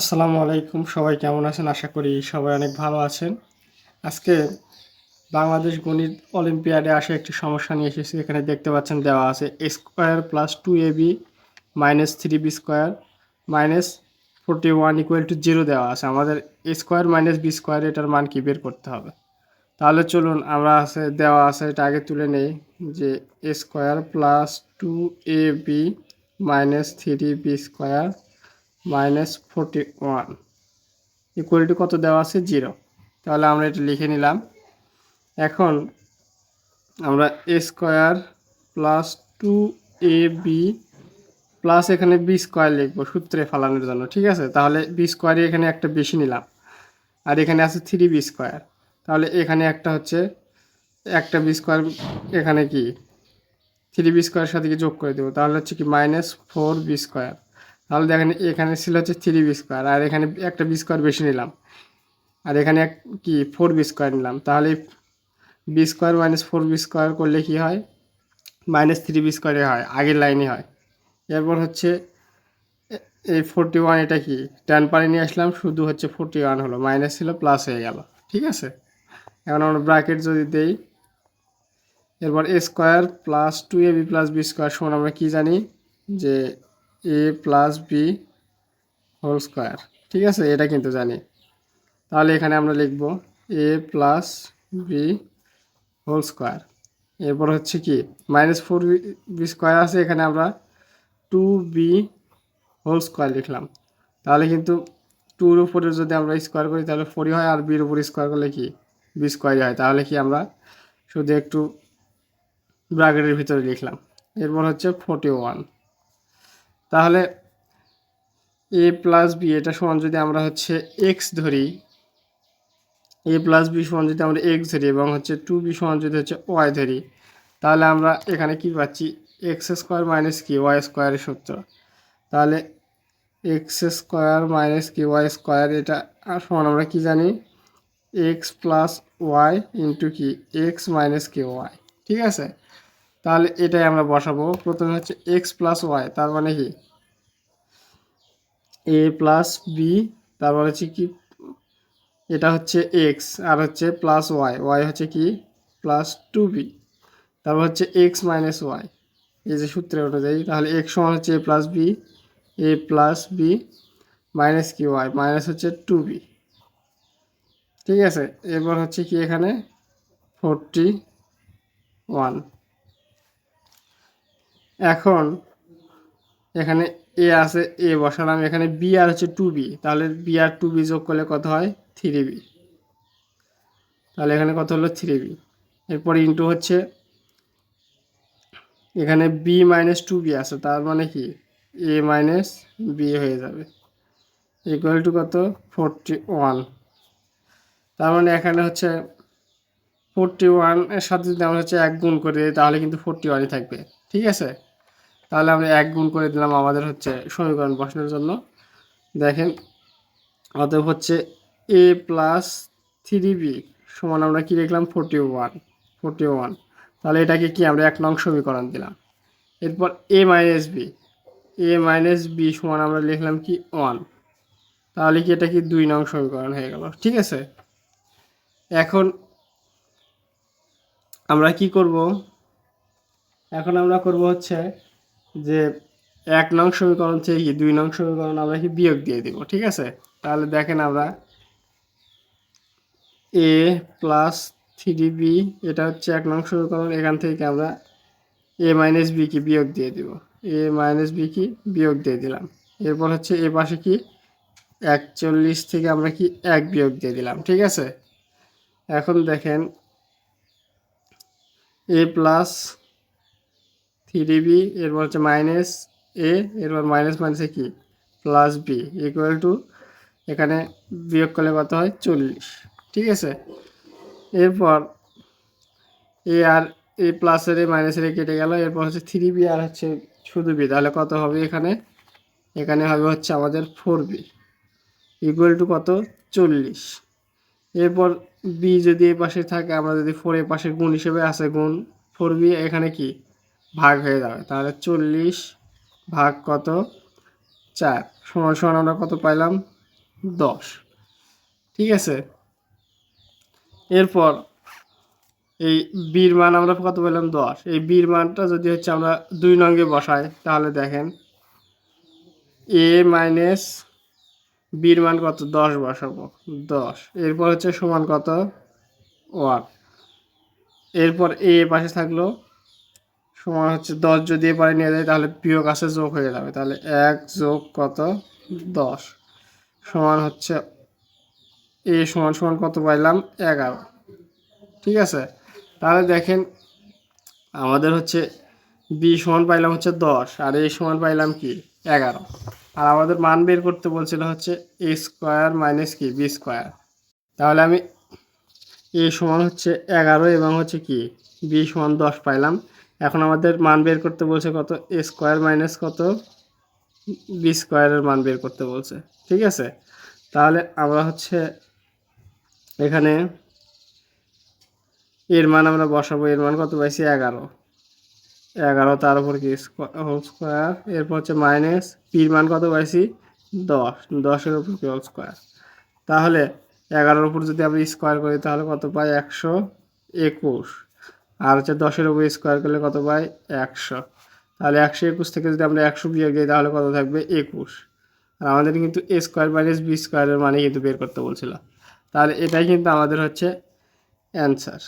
আসসালামু আলাইকুম। সবাই কেমন আছেন? আশা করি সবাই অনেক ভালো আছেন। আজকে বাংলাদেশ গণিত অলিম্পিয়াডে আসে একটি সমস্যা নিয়ে এসেছি। এখানে দেখতে পাচ্ছেন দেওয়া আছে square plus two a b minus three b square minus forty one equal to zero দেওয়া আছে। আমাদের স্কোয়ার মাইনাস বি স্কোয়ার এটার মান কি বের করতে হবে? তাহলে চলুন, আমরা আছে, দেওয়া আছে, এটা আগে তুলে নেই, যে square plus two a b minus three b square minus forty one. Equality কত দেওয়া আছে? জিরো তাহলে আমরা এটা লিখে নিলাম। এখন আমরা a square plus two a b plus এখানে বি স্কোয়ার লিখব সূত্রে ফালানোর জন্য, ঠিক আছে? তাহলে বি স্কোয়ারে এখানে একটা বেশি নিলাম। আর এখানে আছে থ্রি বি স্কোয়ার তাহলে এখানে একটা হচ্ছে, একটা বি স্কোয়ার এখানে কি? থ্রি বি স্কোয়ার সাথে কি যোগ করে দেবো? তাহলে হচ্ছে কি মাইনাস ফোর বি স্কোয়ার তাহলে দেখেন এখানে ছিল হচ্ছে থ্রি বি স্কোয়ার আর এখানে একটা বি স্কোয়ার বেশি নিলাম। আর এখানে এক কি ফোর বি স্কোয়ার নিলাম। তাহলে b square minus four b square করলে কি হয়? মাইনাস থ্রি বি স্কোয়ারে হয়, আগের লাইনে হয়। এরপর হচ্ছে এই ফোরটি ওয়ান এটা কি? টেন পারে নিয়ে আসলাম, শুধু হচ্ছে ফোরটি ওয়ান হলো মাইনাস ছিল প্লাস হয়ে গেল, ঠিক আছে? এখন আমরা ব্র্যাকেট যদি দেই, এরপর A square plus two A B plus B square সমান আমরা কী জানি? যে A plus B whole square. ঠিক আছে? এটা কিন্তু জানি। তাহলে এখানে আমরা লিখব A plus B whole square. এরপর হচ্ছে কি? মাইনাস ফোর বি স্কোয়ার আছে, এখানে আমরা টু বি হোল স্কোয়ার লিখলাম। তাহলে কিন্তু টুর উপরে যদি আমরা স্কোয়ার করি, তাহলে ফোরই হয়, আর বির উপরে স্কোয়ার করলে কি? বি স্কোয়ারই হয়। তাহলে কি আমরা শুধু একটু ব্র্যাকেটের ভিতরে লিখলাম। এরপর হচ্ছে ফোর্টি ওয়ান। তাহলে এ প্লাস বি এটা সমান যদি আমরা হচ্ছে এক্স ধরি এ প্লাস বি সমান যদি আমরা এক্স ধরি এবং হচ্ছে টু বি সমান যদি হচ্ছে ওয়াই ধরি, তাহলে আমরা এখানে কি পাচ্ছি? এক্স স্কোয়ার মাইনাস কি ওয়াই স্কোয়ারের সূত্র। তাহলে এক্স স্কোয়ার মাইনাস কি ওয়াই স্কোয়ার এটা সমান আমরা কি জানি? এক্স প্লাস ওয়াই ইন্টু কি এক্স মাইনাস কি ওয়াই ঠিক আছে? তাহলে এটাই আমরা বসাবো। প্রথমে হচ্ছে এক্স প্লাস ওয়াই তার মানে কি? এ প্লাস বি তারপর হচ্ছে কি? এটা হচ্ছে এক্স আর হচ্ছে প্লাস ওয়াই ওয়াই হচ্ছে কি? প্লাস টু বি তারপর হচ্ছে এক্স মাইনাস ওয়াই এই যে সূত্রে অনুযায়ী, তাহলে এক্স সমান হচ্ছে A plus B A plus B minus কি ওয়াই মাইনাস হচ্ছে টু বি ঠিক আছে? এরপর হচ্ছে কি এখানে? ফোরটি ওয়ান এখন এখানে এ আছে, এ বসালাম। এখানে বি আর হচ্ছে টু বি তাহলে বি আর টু বি যোগ করলে কত হয়? থ্রি বি তাহলে এখানে কত হলো? থ্রি বি এরপর ইন্টু হচ্ছে, এখানে বি মাইনাস টু বি আছে, তার মানে কি? এ মাইনাস বি হয়ে যাবে। ইকুয়াল টু কত? ফোরটি ওয়ান তার মানে এখানে হচ্ছে ফোরটি ওয়ানের সাথে যদি আমরা হচ্ছে এক গুণ করে দিই, তাহলে কিন্তু ফোরটি ওয়ানই থাকবে। ঠিক আছে? তাহলে আমরা এক গুণ করে দিলাম আমাদের হচ্ছে সমীকরণ বসানোর জন্য। দেখেন, অতএব হচ্ছে এ প্লাস থ্রি বি সমান আমরা কি লিখলাম? ফোরটি ওয়ান ফোরটি ওয়ান তাহলে এটাকে কি আমরা এক নং সমীকরণ দিলাম। এরপর A minus B A minus B সমান আমরা লিখলাম কি? ওয়ান তাহলে কি এটা কি? দুই নং সমীকরণ হয়ে গেল, ঠিক আছে? এখন আমরা কি করব? এখন আমরা করব হচ্ছে যে এক নং সমীকরণ থেকে কি দুই নং সমীকরণ আমরা কি বিয়োগ দিয়ে দিব, ঠিক আছে? তাহলে দেখেন আমরা এ প্লাস থ্রি বি এটা হচ্ছে এক নং সমীকরণ, এখান থেকে আমরা এ মাইনাস বি কি বিয়োগ দিয়ে দিব। এ মাইনাস বি কি বিয়োগ দিয়ে দিলাম। এরপর হচ্ছে এ পাশে কি? একচল্লিশ থেকে আমরা কি এক বিয়োগ দিয়ে দিলাম, ঠিক আছে? এখন দেখেন এ প্লাস থ্রি বি এরপর হচ্ছে মাইনাস এ এরপর মাইনাস মাইনাসে কি? প্লাস বি ইকুয়াল টু এখানে বিয়োগ করলে কত হয়? চল্লিশ। ঠিক আছে? এরপর এ আর এ প্লাসের এ মাইনাসের এ কেটে গেল। এরপর হচ্ছে থ্রি বি আর হচ্ছে শুধু বি তাহলে কত হবে এখানে? এখানে হবে হচ্ছে আমাদের ফোর বি ইকুয়াল টু কত? চল্লিশ। এরপর বি যদি এ পাশে থাকে, আমরা যদি ফোর এ পাশে গুণ হিসেবে আসে গুণ ফোর বি এখানে কি? ভাগ হয়ে যাবে। তাহলে চল্লিশ ভাগ কত? চার। সমান সমান আমরা কত পাইলাম? দশ। ঠিক আছে? এরপর এই বির মান আমরা কত পেলাম? দশ। এই বির মানটা যদি হচ্ছে আমরা দুই নঙ্গে বসাই, তাহলে দেখেন এ মাইনাস বির মান কত? দশ বসাবো। দশ। এরপর হচ্ছে সমান কত? ওয়ান। এরপর এ পাশে থাকল সমান হচ্ছে দশ যদি এ পারে নিয়ে যায়, তাহলে বিয়োগ আছে যোগ হয়ে যাবে। তাহলে এক যোগ কত? দশ। সমান হচ্ছে এ সমান সমান কত পাইলাম? এগারো। ঠিক আছে? তাহলে দেখেন, আমাদের হচ্ছে বি সমান পাইলাম হচ্ছে দশ, আর এ সমান পাইলাম কি? এগারো। আর আমাদের মান বের করতে বলছিল হচ্ছে এ স্কোয়ার মাইনাস কি? B square. তাহলে আমি এ সমান হচ্ছে এগারো এবং হচ্ছে কি? বি সমান দশ পাইলাম। এখন আমাদের মান বের করতে বলছে কত? এ স্কোয়ার মাইনাস কত? বি স্কোয়ারের মান বের করতে বলছে। ঠিক আছে? তাহলে আমরা হচ্ছে এখানে এর মান আমরা বসাবো। এর মান কত পাইছি? এগারো। এগারো তার উপর কি হোল স্কোয়ার এরপর হচ্ছে মাইনাস পির মান কত পাইছি? দশ। দশের উপর কি হোল স্কোয়ার তাহলে এগারোর উপর যদি আমরা স্কোয়ার করি তাহলে কত পাই? একশো একুশ। আর হচ্ছে দশের উপরে স্কোয়ার করলে কত পায় একশো। তাহলে একশো একুশ থেকে যদি আমরা একশো বিয়োগ দিই, তাহলে কত থাকবে? একুশ। আর আমাদের কিন্তু এ স্কোয়ার মাইনাস বি স্কোয়ারের মানে কিন্তু বের করতে বলছিল। তাহলে এটাই কিন্তু আমাদের হচ্ছে অ্যান্সার